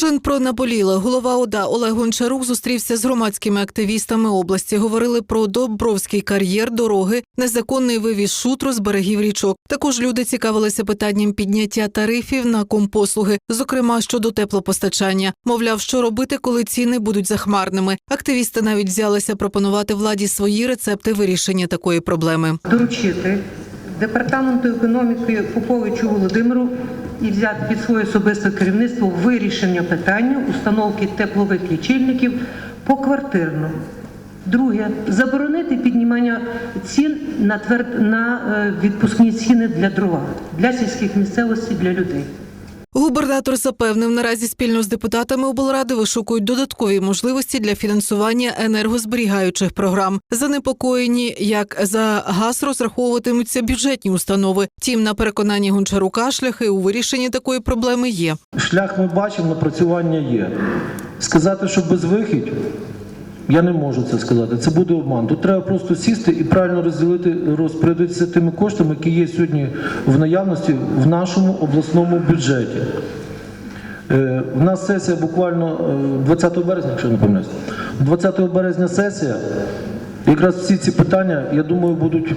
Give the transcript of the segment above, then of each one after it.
Кожен про наболіле. Голова ОДА Олег Гончарук зустрівся з громадськими активістами області. Говорили про Добровський кар'єр, дороги, незаконний вивіз шутру з берегів річок. Також люди цікавилися питанням підняття тарифів на компослуги, зокрема щодо теплопостачання. Мовляв, що робити, коли ціни будуть захмарними. Активісти навіть взялися пропонувати владі свої рецепти вирішення такої проблеми. доручити департаменту економіки Поповичу Володимиру і взяти під своє особисте керівництво вирішення питання установки теплових лічильників поквартирно. Друге, заборонити піднімання цін на е, відпускні ціни для дрова для сільських місцевостей для людей. Губернатор запевнив, наразі спільно з депутатами облради вишукують додаткові можливості для фінансування енергозберігаючих програм. Занепокоєні, як за газ розраховуватимуться бюджетні установи. Втім, на переконанні Гончарука шляхи у вирішенні такої проблеми є. Шлях ми бачимо, напрацювання є. Сказати, що безвихідь, я не можу це сказати. Це буде обман. Тут треба просто сісти і правильно розділити, розпорядитися тими коштами, які є сьогодні в наявності в нашому обласному бюджеті. Е, У нас сесія буквально е, 20 березня, якщо не помиляюсь. 20 березня сесія. Якраз всі ці питання, я думаю, будуть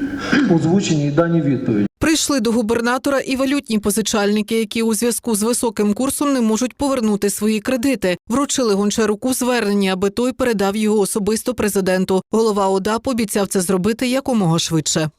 озвучені і дані відповіді. Прийшли до губернатора і валютні позичальники, які у зв'язку з високим курсом не можуть повернути свої кредити. Вручили Гончаруку звернення, аби той передав його особисто президенту. Голова ОДА пообіцяв це зробити якомога швидше.